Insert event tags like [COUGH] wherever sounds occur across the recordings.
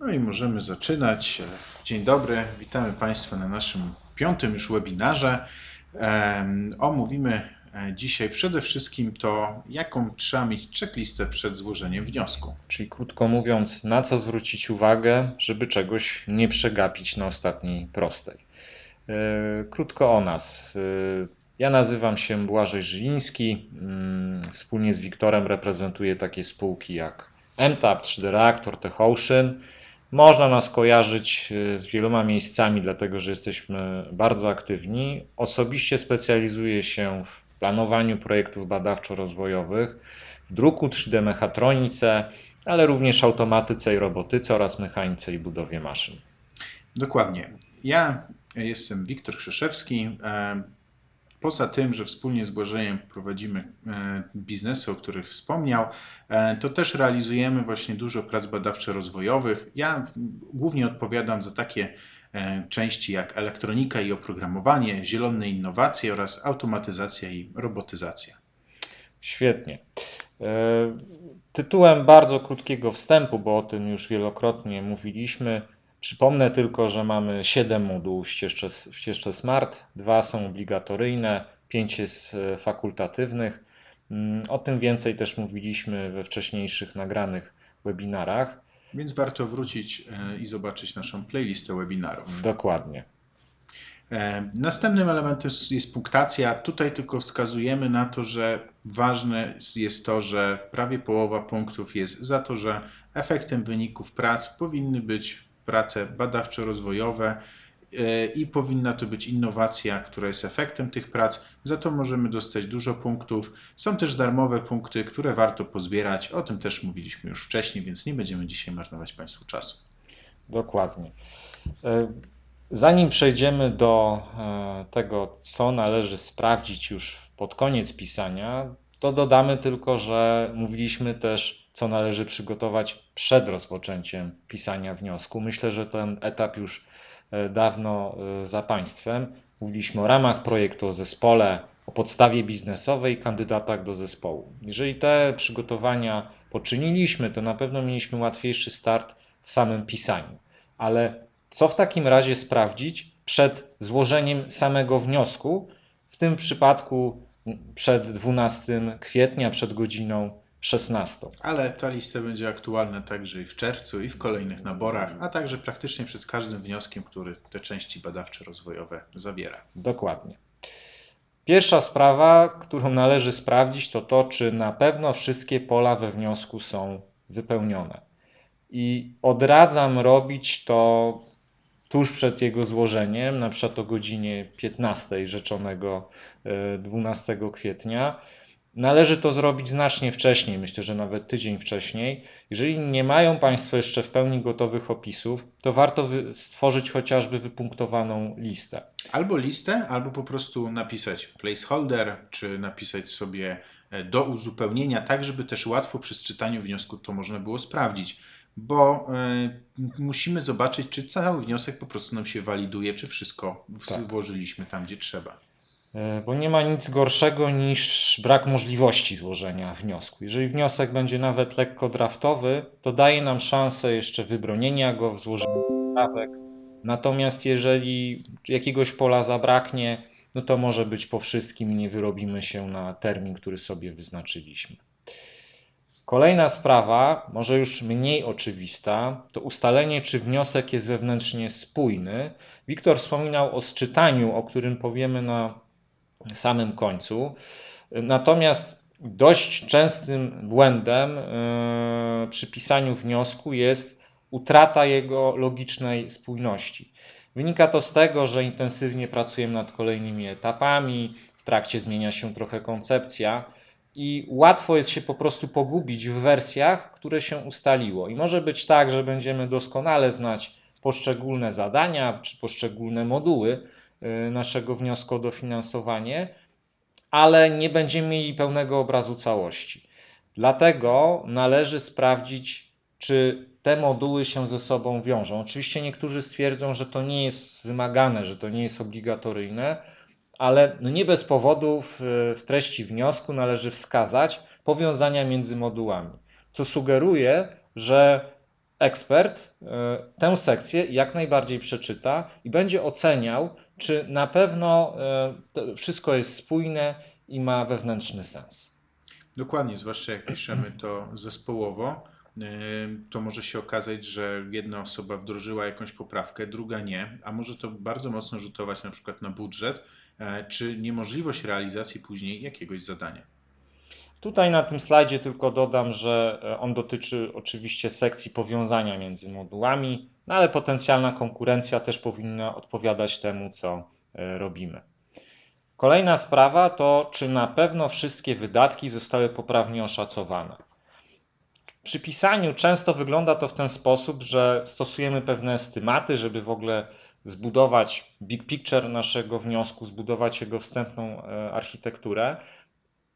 No i możemy zaczynać. Dzień dobry, witamy Państwa na naszym piątym już webinarze. Omówimy e, dzisiaj przede wszystkim to, jaką trzeba mieć checklistę przed złożeniem wniosku. Czyli krótko mówiąc, na co zwrócić uwagę, żeby czegoś nie przegapić na ostatniej prostej. Yy, Krótko o nas. Yy, Ja nazywam się Błażej Żyliński. Yy, Wspólnie z Wiktorem reprezentuję takie spółki jak MTAP, 3D Reactor, TechOcean. Można nas kojarzyć yy, z wieloma miejscami, dlatego że jesteśmy bardzo aktywni. Osobiście specjalizuję się w planowaniu projektów badawczo-rozwojowych, w druku 3D mechatronice, ale również automatyce i robotyce oraz mechanice i budowie maszyn. Dokładnie. Ja jestem Wiktor Krzeszewski. Poza tym, że wspólnie z Błażejem prowadzimy e, biznesy, o których wspomniał, e, to też realizujemy właśnie dużo prac badawczo-rozwojowych. Ja głównie odpowiadam za takie e, części jak elektronika i oprogramowanie, zielone innowacje oraz automatyzacja i robotyzacja. Świetnie. Tytułem bardzo krótkiego wstępu, bo o tym już wielokrotnie mówiliśmy, przypomnę tylko, że mamy 7 modułów w ścieżce, w ścieżce Smart, dwa są obligatoryjne, 5 jest e, fakultatywnych. Mm, O tym więcej też mówiliśmy we wcześniejszych nagranych webinarach. Więc warto wrócić e, i zobaczyć naszą playlistę webinarów. Dokładnie. E, Następnym elementem jest- jest punktacja. Tutaj tylko wskazujemy na to, że ważne jest to, że prawie połowa punktów jest za to, że efektem wyników prac powinny być prace badawczo-rozwojowe e, i powinna to być innowacja, która jest efektem tych prac. Za to możemy dostać dużo punktów. Są też darmowe punkty, które warto pozbierać. O tym też mówiliśmy już wcześniej, więc nie będziemy dzisiaj marnować Państwu czasu. Dokładnie. E, Zanim przejdziemy do e, tego, co należy sprawdzić już pod koniec pisania, to dodamy tylko, że mówiliśmy też, co należy przygotować przed rozpoczęciem pisania wniosku. Myślę, że ten etap już e, dawno e, za Państwem. Mówiliśmy o ramach projektu, o zespole, o podstawie biznesowej, kandydatach do zespołu. Jeżeli te przygotowania poczyniliśmy, to na pewno mieliśmy łatwiejszy start w samym pisaniu. Ale co w takim razie sprawdzić przed złożeniem samego wniosku, w tym przypadku przed 12 kwietnia, przed godziną 16? Ale ta lista będzie aktualna także i w czerwcu, i w kolejnych naborach, a także praktycznie przed każdym wnioskiem, który te części badawczo-rozwojowe zawiera. Dokładnie. Pierwsza sprawa, którą należy sprawdzić, to to, czy na pewno wszystkie pola we wniosku są wypełnione. I odradzam robić to tuż przed jego złożeniem, na przykład o godzinie 15 rzeczonego e, 12 kwietnia. Należy to zrobić znacznie wcześniej, myślę, że nawet tydzień wcześniej. Jeżeli nie mają Państwo jeszcze w pełni gotowych opisów, to warto stworzyć chociażby wypunktowaną listę. Albo listę, albo po prostu napisać placeholder, czy napisać sobie e, do uzupełnienia, tak żeby też łatwo przy czytaniu wniosku to można było sprawdzić. Bo e, musimy zobaczyć, czy cały wniosek po prostu nam się waliduje, czy wszystko Tak. włożyliśmy tam, gdzie trzeba. E, Bo nie ma nic gorszego niż brak możliwości złożenia wniosku. Jeżeli wniosek będzie nawet lekko draftowy, to daje nam szansę jeszcze wybronienia go w złożeniu poprawek. Natomiast jeżeli jakiegoś pola zabraknie, no to może być po wszystkim nie wyrobimy się na termin, który sobie wyznaczyliśmy. Kolejna sprawa, może już mniej oczywista, to ustalenie, czy wniosek jest wewnętrznie spójny. Wiktor wspominał o sczytaniu, o którym powiemy na samym końcu. Natomiast dość częstym błędem e, przy pisaniu wniosku jest utrata jego logicznej spójności. Wynika to z tego, że intensywnie pracujemy nad kolejnymi etapami, w trakcie zmienia się trochę koncepcja i łatwo jest się po prostu pogubić w wersjach, które się ustaliło. I może być tak, że będziemy doskonale znać poszczególne zadania czy poszczególne moduły naszego wniosku o dofinansowanie, ale nie będziemy mieli pełnego obrazu całości. Dlatego należy sprawdzić, czy te moduły się ze sobą wiążą. Oczywiście niektórzy stwierdzą, że to nie jest wymagane, że to nie jest obligatoryjne, ale no nie bez powodu w, w treści wniosku należy wskazać powiązania między modułami, co sugeruje, że ekspert e, tę sekcję jak najbardziej przeczyta i będzie oceniał, czy na pewno e, wszystko jest spójne i ma wewnętrzny sens. Dokładnie, zwłaszcza jak piszemy to zespołowo, yy, to może się okazać, że jedna osoba wdrożyła jakąś poprawkę, druga nie, a może to bardzo mocno rzutować na przykład na budżet, e, czy niemożliwość realizacji później jakiegoś zadania. Tutaj na tym slajdzie tylko dodam, że e, on dotyczy oczywiście sekcji powiązania między modułami, no ale potencjalna konkurencja też powinna odpowiadać temu, co e, robimy. Kolejna sprawa to, czy na pewno wszystkie wydatki zostały poprawnie oszacowane. Przy pisaniu często wygląda to w ten sposób, że stosujemy pewne estymaty, żeby w ogóle zbudować big picture naszego wniosku, zbudować jego wstępną e, architekturę.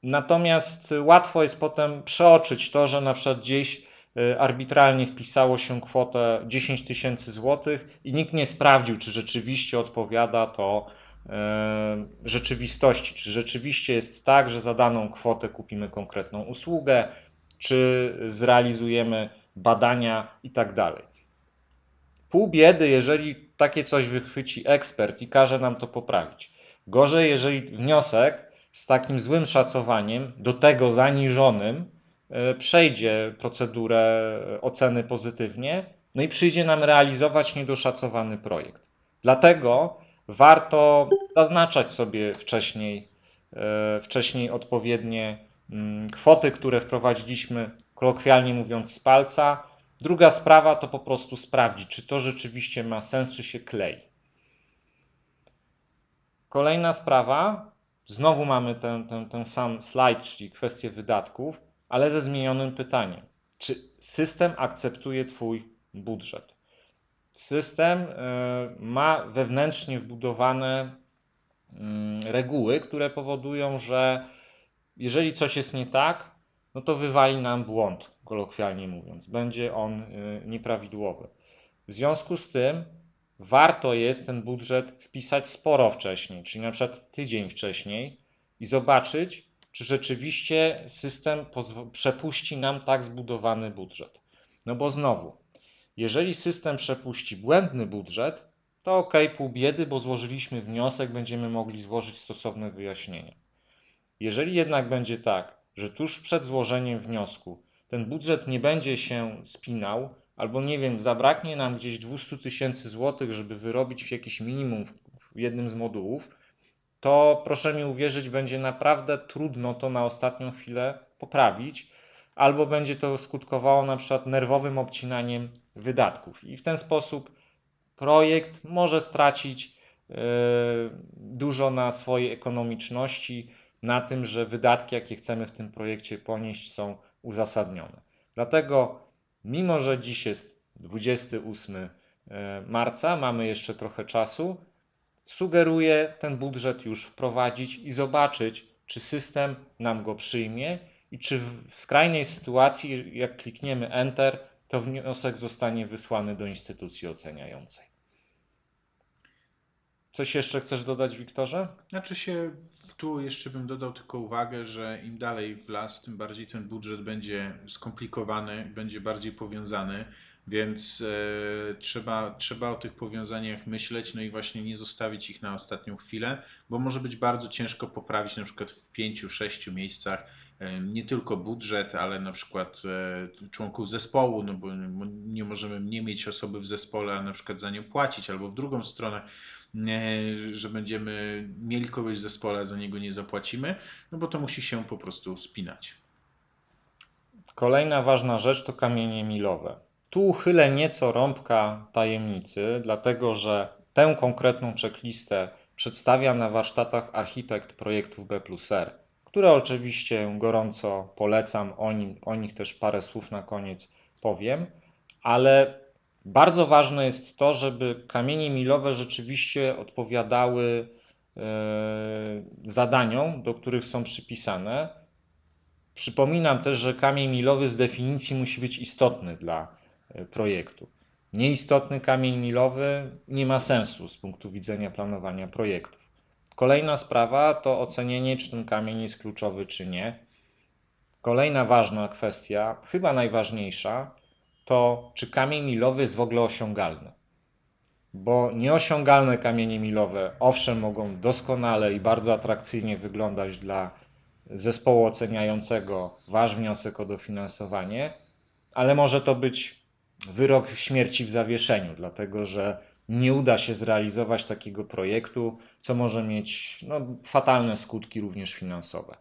Natomiast łatwo jest potem przeoczyć to, że na przykład gdzieś y, arbitralnie wpisało się kwotę 10 tysięcy złotych i nikt nie sprawdził, czy rzeczywiście odpowiada to y, rzeczywistości, czy rzeczywiście jest tak, że za daną kwotę kupimy konkretną usługę, czy zrealizujemy badania i tak dalej. Pół biedy, jeżeli takie coś wychwyci ekspert i każe nam to poprawić. Gorzej, jeżeli wniosek z takim złym szacowaniem, do tego zaniżonym, e, przejdzie procedurę oceny pozytywnie, no i przyjdzie nam realizować niedoszacowany projekt. Dlatego warto zaznaczać sobie wcześniej, e, wcześniej odpowiednie mm, kwoty, które wprowadziliśmy, kolokwialnie mówiąc, z palca. Druga sprawa to po prostu sprawdzić, czy to rzeczywiście ma sens, czy się klei. Kolejna sprawa Znowu mamy ten, ten, ten sam slajd, czyli kwestię wydatków, ale ze zmienionym pytaniem. Czy system akceptuje Twój budżet? System e, ma wewnętrznie wbudowane mm, reguły, które powodują, że jeżeli coś jest nie tak, no to wywali nam błąd, kolokwialnie mówiąc. Będzie on e, nieprawidłowy. W związku z tym warto jest ten budżet wpisać sporo wcześniej, czyli na przykład tydzień wcześniej i zobaczyć, czy rzeczywiście system przepuści nam tak zbudowany budżet. No bo znowu, jeżeli system przepuści błędny budżet, to ok, pół biedy, bo złożyliśmy wniosek, będziemy mogli złożyć stosowne wyjaśnienia. Jeżeli jednak będzie tak, że tuż przed złożeniem wniosku ten budżet nie będzie się spinał, albo nie wiem, zabraknie nam gdzieś 200 tysięcy złotych, żeby wyrobić jakieś minimum w jednym z modułów, to proszę mi uwierzyć, będzie naprawdę trudno to na ostatnią chwilę poprawić, albo będzie to skutkowało na przykład nerwowym obcinaniem wydatków. I w ten sposób projekt może stracić yy, dużo na swojej ekonomiczności, na tym, że wydatki, jakie chcemy w tym projekcie ponieść, są uzasadnione. Dlatego Mimo, że dziś jest 28 e, marca, mamy jeszcze trochę czasu, sugeruję ten budżet już wprowadzić i zobaczyć, czy system nam go przyjmie i czy w skrajnej sytuacji, jak klikniemy Enter, to wniosek zostanie wysłany do instytucji oceniającej. Coś jeszcze chcesz dodać, Wiktorze? Znaczy się, tu jeszcze bym dodał tylko uwagę, że im dalej w las, tym bardziej ten budżet będzie skomplikowany, będzie bardziej powiązany, więc e, trzeba, trzeba o tych powiązaniach myśleć, no i właśnie nie zostawić ich na ostatnią chwilę, bo może być bardzo ciężko poprawić na przykład w pięciu, sześciu miejscach e, nie tylko budżet, ale na przykład e, członków zespołu, no bo nie możemy nie mieć osoby w zespole, a na przykład za nią płacić, albo w drugą stronę że będziemy mieli kogoś w zespole, a za niego nie zapłacimy, no bo to musi się po prostu spinać. Kolejna ważna rzecz to kamienie milowe. Tu uchylę nieco rąbka tajemnicy, dlatego że tę konkretną checklistę przedstawia na warsztatach architekt projektów B plus R, które oczywiście gorąco polecam, o, nim, o nich też parę słów na koniec powiem, ale bardzo ważne jest to, żeby kamienie milowe rzeczywiście odpowiadały e, zadaniom, do których są przypisane. Przypominam też, że kamień milowy z definicji musi być istotny dla e, projektu. Nieistotny kamień milowy nie ma sensu z punktu widzenia planowania projektów. Kolejna sprawa to ocenienie, czy ten kamień jest kluczowy, czy nie. Kolejna ważna kwestia, chyba najważniejsza, to czy kamień milowy jest w ogóle osiągalny. Bo nieosiągalne kamienie milowe, owszem, mogą doskonale i bardzo atrakcyjnie wyglądać dla zespołu oceniającego wasz wniosek o dofinansowanie, ale może to być wyrok śmierci w zawieszeniu, dlatego że nie uda się zrealizować takiego projektu, co może mieć no, fatalne skutki również finansowe.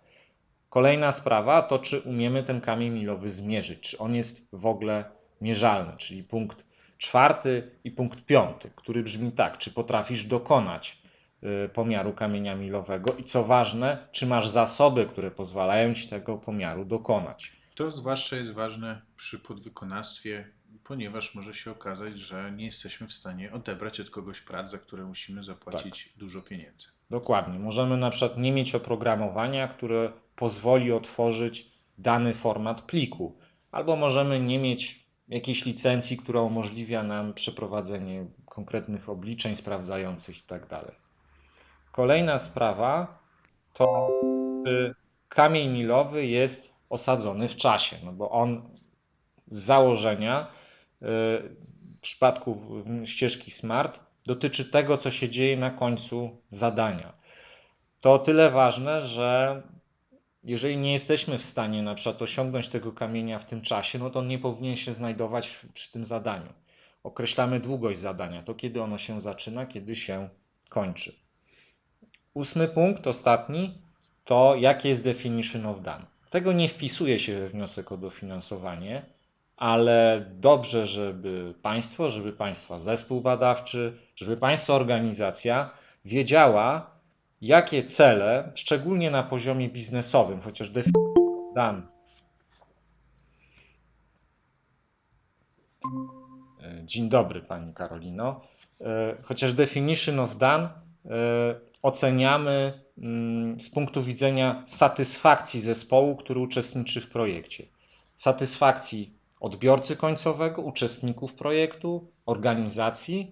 Kolejna sprawa to, czy umiemy ten kamień milowy zmierzyć, czy on jest w ogóle mierzalny, czyli punkt czwarty i punkt piąty, który brzmi tak, czy potrafisz dokonać y, pomiaru kamienia milowego i co ważne, czy masz zasoby, które pozwalają ci tego pomiaru dokonać. To zwłaszcza jest ważne przy podwykonawstwie, ponieważ może się okazać, że nie jesteśmy w stanie odebrać od kogoś prac, za które musimy zapłacić dużo pieniędzy. Dokładnie. Możemy na przykład nie mieć oprogramowania, które pozwoli otworzyć dany format pliku, albo możemy nie mieć jakiejś licencji, która umożliwia nam przeprowadzenie konkretnych obliczeń sprawdzających itd. Kolejna sprawa to czy kamień milowy jest osadzony w czasie, no bo on z założenia y, w przypadku ścieżki SMART dotyczy tego, co się dzieje na końcu zadania. To o tyle ważne, że jeżeli nie jesteśmy w stanie na przykład osiągnąć tego kamienia w tym czasie, no to on nie powinien się znajdować przy tym zadaniu. Określamy długość zadania, to kiedy ono się zaczyna, kiedy się kończy. Ósmy punkt, ostatni, to jakie jest definition of done. Tego nie wpisuje się we wniosek o dofinansowanie, ale dobrze, żeby państwo, żeby państwa zespół badawczy, żeby państwa organizacja wiedziała, jakie cele, szczególnie na poziomie biznesowym, chociaż definicja dan. E, Dzień dobry Pani Karolino. E, Chociaż definition of done e, oceniamy mm, z punktu widzenia satysfakcji zespołu, który uczestniczy w projekcie. Satysfakcji odbiorcy końcowego, uczestników projektu, organizacji,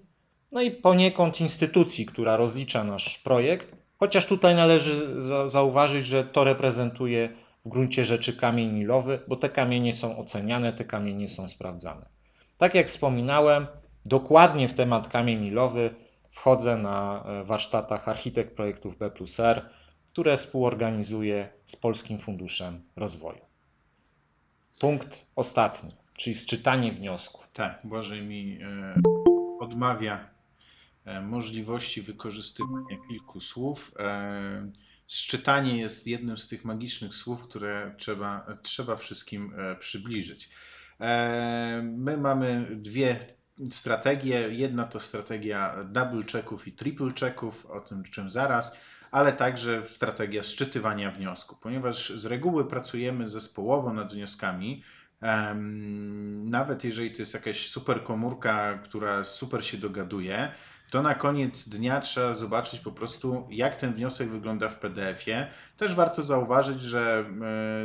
no i poniekąd instytucji, która rozlicza nasz projekt, chociaż tutaj należy za- zauważyć, że to reprezentuje w gruncie rzeczy kamień milowy, bo te kamienie są oceniane, te kamienie są sprawdzane. Tak jak wspominałem, dokładnie w temat kamień milowy wchodzę na e, warsztatach architekt projektów B plus R, które współorganizuję z Polskim Funduszem Rozwoju. Punkt ostatni, czyli sczytanie wniosku. Tak, Błażej mi e, odmawia możliwości wykorzystywania kilku słów. E, Sczytanie jest jednym z tych magicznych słów, które trzeba, trzeba wszystkim e, przybliżyć. E, My mamy dwie strategie. Jedna to strategia double checków i triple checków, o tym czym zaraz, ale także strategia sczytywania wniosku, ponieważ z reguły pracujemy zespołowo nad wnioskami. Nawet jeżeli to jest jakaś super komórka, która super się dogaduje, to na koniec dnia trzeba zobaczyć po prostu, jak ten wniosek wygląda w PDF-ie. Też warto zauważyć, że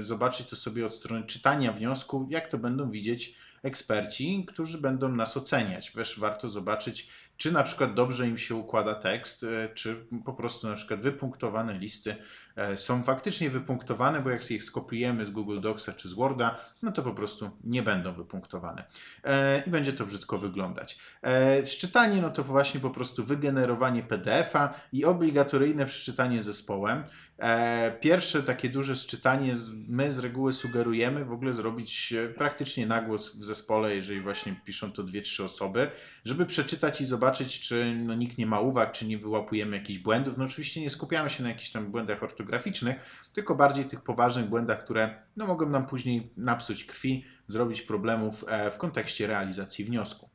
e, zobaczyć to sobie od strony czytania wniosku, jak to będą widzieć eksperci, którzy będą nas oceniać. Też warto zobaczyć, czy na przykład dobrze im się układa tekst, e, czy po prostu na przykład wypunktowane listy e, są faktycznie wypunktowane, bo jak ich skopiujemy z Google Docsa czy z Worda, no to po prostu nie będą wypunktowane E, i będzie to brzydko wyglądać. Szczytanie no to właśnie po prostu wygenerowanie PDF-a i obligatoryjne przeczytanie zespołem. E, Pierwsze takie duże szczytanie z- my z reguły sugerujemy w ogóle zrobić e, praktycznie nagłos w zespole, jeżeli właśnie piszą to dwie, trzy osoby, żeby przeczytać i zobaczyć, czy no, nikt nie ma uwag, czy nie wyłapujemy jakichś błędów. No oczywiście nie skupiamy się na jakichś tam błędach ortograficznych, tylko bardziej tych poważnych błędach, które no, mogą nam później napsuć krwi, zrobić problemów e, w kontekście realizacji wniosku.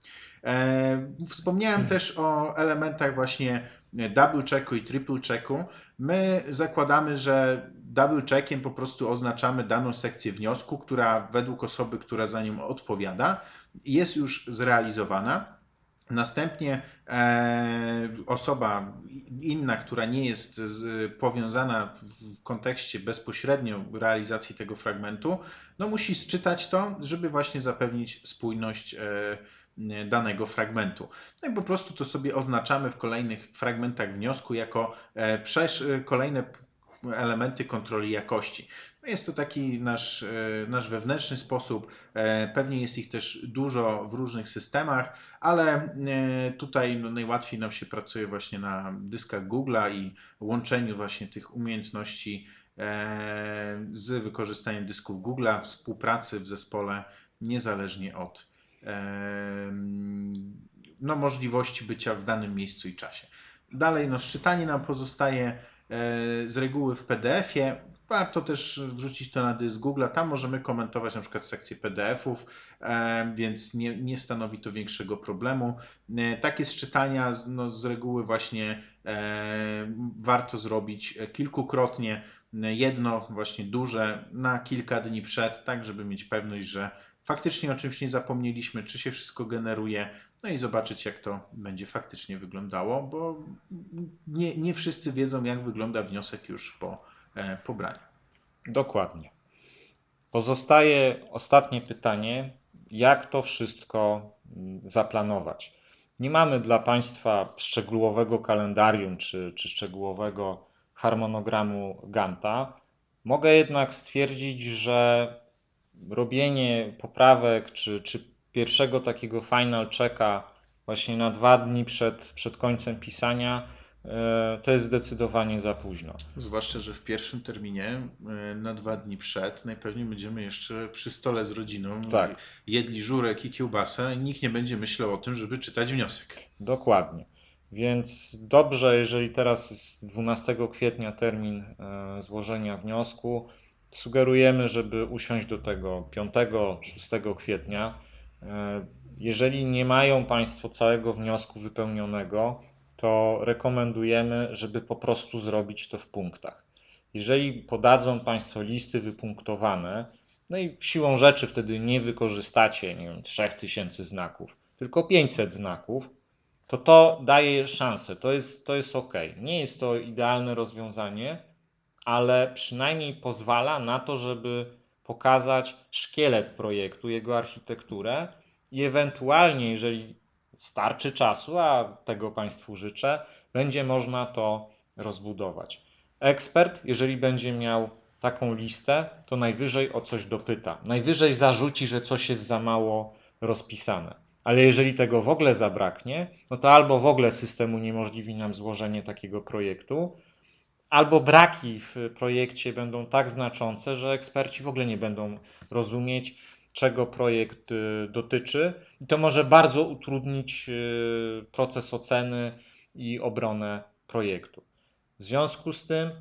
Wspomniałem też o elementach właśnie double checku i triple checku. My zakładamy, że double checkiem po prostu oznaczamy daną sekcję wniosku, która według osoby, która za nią odpowiada, jest już zrealizowana. Następnie e, osoba inna, która nie jest powiązana w kontekście bezpośrednio realizacji tego fragmentu, no musi sczytać to, żeby właśnie zapewnić spójność e, danego fragmentu. No i po prostu to sobie oznaczamy w kolejnych fragmentach wniosku jako e, przesz- kolejne elementy kontroli jakości. No Jest to taki nasz, e, nasz wewnętrzny sposób. E, Pewnie jest ich też dużo w różnych systemach, ale e, tutaj no, najłatwiej nam się pracuje właśnie na dyskach Google'a i łączeniu właśnie tych umiejętności e, z wykorzystaniem dysków Google'a, współpracy w zespole, niezależnie od e, no, możliwości bycia w danym miejscu i czasie. Dalej, no, szczytanie nam pozostaje e, z reguły w PDF-ie. Warto też wrzucić to na dysk Google. Tam możemy komentować na przykład sekcję PDF-ów, e, więc nie, nie stanowi to większego problemu. E, Takie szczytania no, z reguły właśnie warto zrobić kilkukrotnie. Jedno właśnie duże na kilka dni przed, tak żeby mieć pewność, że faktycznie o czymś nie zapomnieliśmy, czy się wszystko generuje, no i zobaczyć, jak to będzie faktycznie wyglądało, bo nie, nie wszyscy wiedzą, jak wygląda wniosek już po e, pobraniu. Dokładnie. Pozostaje ostatnie pytanie, jak to wszystko mm, zaplanować. Nie mamy dla Państwa szczegółowego kalendarium czy, czy szczegółowego harmonogramu Ganta. Mogę jednak stwierdzić, że robienie poprawek czy, czy pierwszego takiego final checka właśnie na dwa dni przed, przed końcem pisania e, to jest zdecydowanie za późno. Zwłaszcza, że w pierwszym terminie e, na dwa dni przed najpewniej będziemy jeszcze przy stole z rodziną Tak. jedli żurek i kiełbasę i nikt nie będzie myślał o tym, żeby czytać wniosek. Dokładnie. Więc dobrze, jeżeli teraz jest 12 kwietnia termin e, złożenia wniosku, sugerujemy, żeby usiąść do tego 5-6 kwietnia. E, Jeżeli nie mają Państwo całego wniosku wypełnionego, to rekomendujemy, żeby po prostu zrobić to w punktach. Jeżeli podadzą Państwo listy wypunktowane, no i siłą rzeczy wtedy nie wykorzystacie, nie wiem, 3000 znaków, tylko 500 znaków, to to daje szansę, to jest, to jest ok. Nie jest to idealne rozwiązanie, ale przynajmniej pozwala na to, żeby pokazać szkielet projektu, jego architekturę i ewentualnie, jeżeli starczy czasu, a tego Państwu życzę, będzie można to rozbudować. Ekspert, jeżeli będzie miał taką listę, to najwyżej o coś dopyta. Najwyżej zarzuci, że coś jest za mało rozpisane. Ale jeżeli tego w ogóle zabraknie, no to albo w ogóle system uniemożliwi nam złożenie takiego projektu, albo braki w projekcie będą tak znaczące, że eksperci w ogóle nie będą rozumieć, czego projekt y, dotyczy, i to może bardzo utrudnić y, proces oceny i obronę projektu. W związku z tym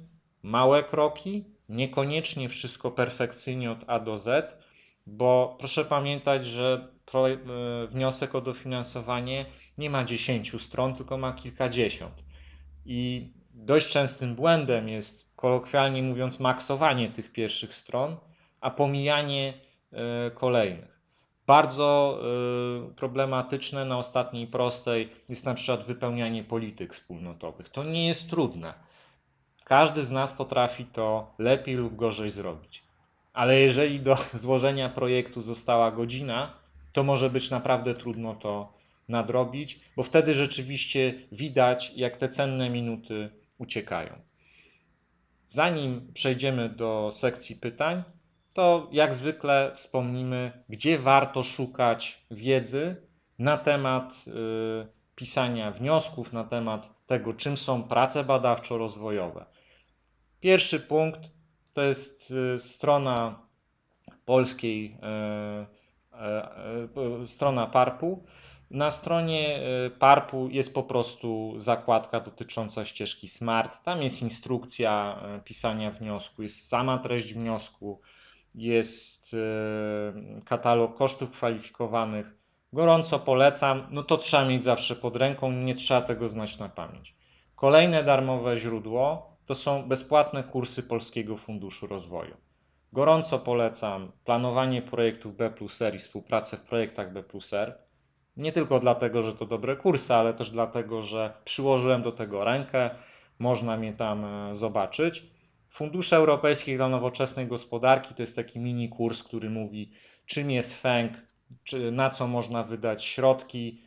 małe kroki, niekoniecznie wszystko perfekcyjnie od A do Z, bo proszę pamiętać, że y, wniosek o dofinansowanie nie ma 10 stron, tylko ma kilkadziesiąt. I dość częstym błędem jest, kolokwialnie mówiąc, maksowanie tych pierwszych stron, a pomijanie e, kolejnych. Bardzo e, problematyczne na ostatniej prostej jest na przykład wypełnianie polityk wspólnotowych. To nie jest trudne. Każdy z nas potrafi to lepiej lub gorzej zrobić. Ale jeżeli do [LAUGHS] złożenia projektu została godzina, to może być naprawdę trudno to nadrobić, bo wtedy rzeczywiście widać, jak te cenne minuty uciekają. Zanim przejdziemy do sekcji pytań, to jak zwykle wspomnimy, gdzie warto szukać wiedzy na temat y, pisania wniosków, na temat tego, czym są prace badawczo-rozwojowe. Pierwszy punkt to jest y, strona polskiej, y, strona PARP-u. Na stronie y, PARP-u jest po prostu zakładka dotycząca ścieżki SMART. Tam jest instrukcja y, pisania wniosku, jest sama treść wniosku, jest y, katalog kosztów kwalifikowanych. Gorąco polecam. No to trzeba mieć zawsze pod ręką, nie trzeba tego znać na pamięć. Kolejne darmowe źródło to są bezpłatne kursy Polskiego Funduszu Rozwoju. Gorąco polecam planowanie projektów B plus R i współpracę w projektach B plus R. Nie tylko dlatego, że to dobre kursy, ale też dlatego, że przyłożyłem do tego rękę, można mnie tam e, zobaczyć. Fundusze Europejskie dla Nowoczesnej Gospodarki to jest taki mini kurs, który mówi, czym jest FENG, czy, na co można wydać środki.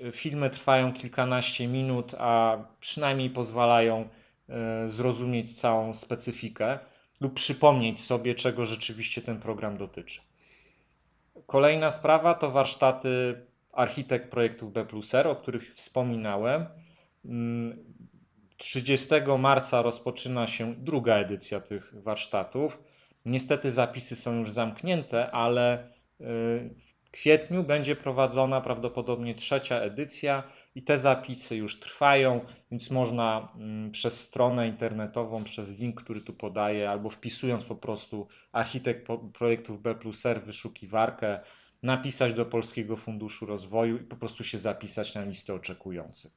E, Filmy trwają kilkanaście minut, a przynajmniej pozwalają e, zrozumieć całą specyfikę. lub przypomnieć sobie, czego rzeczywiście ten program dotyczy. Kolejna sprawa to warsztaty architekt projektów B o których wspominałem. Mm, 30 marca rozpoczyna się druga edycja tych warsztatów. Niestety zapisy są już zamknięte, ale y, w kwietniu będzie prowadzona prawdopodobnie trzecia edycja i te zapisy już trwają, więc można mm, przez stronę internetową, przez link, który tu podaję, albo wpisując po prostu architekt projektów B plus R wyszukiwarkę, napisać do Polskiego Funduszu Rozwoju i po prostu się zapisać na listę oczekujących.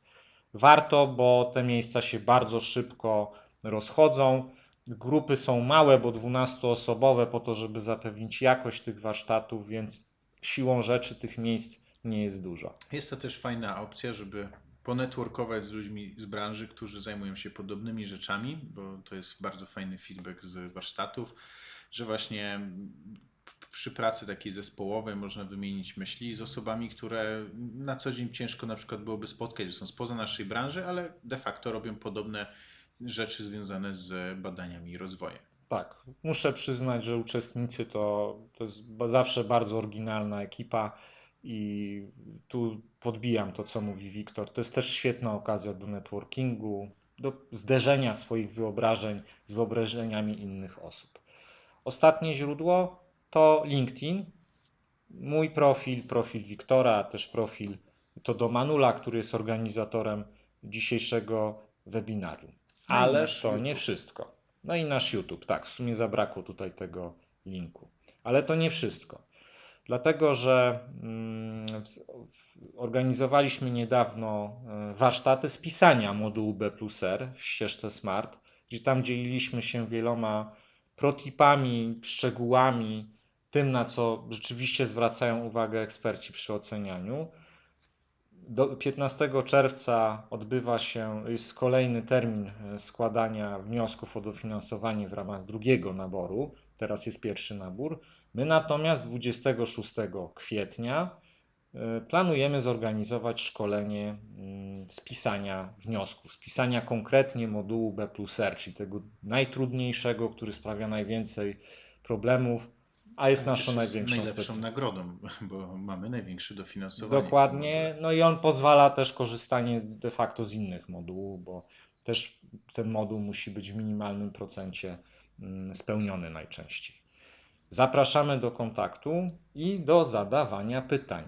Warto, bo te miejsca się bardzo szybko rozchodzą. Grupy są małe, bo 12-osobowe, po to, żeby zapewnić jakość tych warsztatów, więc siłą rzeczy tych miejsc nie jest dużo. Jest to też fajna opcja, żeby ponetworkować z ludźmi z branży, którzy zajmują się podobnymi rzeczami, bo to jest bardzo fajny feedback z warsztatów, że właśnie przy pracy takiej zespołowej można wymienić myśli z osobami, które na co dzień ciężko na przykład byłoby spotkać, że są spoza naszej branży, ale de facto robią podobne rzeczy związane z badaniami i rozwojem. Tak, muszę przyznać, że uczestnicy to, to jest zawsze bardzo oryginalna ekipa i tu podbijam to, co mówi Wiktor. To jest też świetna okazja do networkingu, do zderzenia swoich wyobrażeń z wyobrażeniami innych osób. Ostatnie źródło to LinkedIn. Mój profil, profil Wiktora, też profil to do Manula, który jest organizatorem dzisiejszego webinarium. No Ale to nie YouTube. wszystko. No i nasz YouTube, tak, w sumie zabrakło tutaj tego linku. Ale to nie wszystko. Dlatego, że mm, organizowaliśmy niedawno e, warsztaty z pisania modułu B plus R w ścieżce Smart, gdzie tam dzieliliśmy się wieloma protipami, szczegółami, tym na co rzeczywiście zwracają uwagę eksperci przy ocenianiu. Do 15 czerwca odbywa się, jest kolejny termin e, składania wniosków o dofinansowanie w ramach drugiego naboru. Teraz jest pierwszy nabór. My natomiast 26 kwietnia e, planujemy zorganizować szkolenie mm, z pisania wniosków, z pisania konkretnie modułu B plus czyli tego najtrudniejszego, który sprawia najwięcej problemów, a jest naszą największą najlepszą nagrodą, [LAUGHS] bo mamy największe dofinansowanie. Dokładnie, no i on pozwala też korzystanie de facto z innych modułów, bo też ten moduł musi być w minimalnym procencie mm, spełniony najczęściej. Zapraszamy do kontaktu i do zadawania pytań.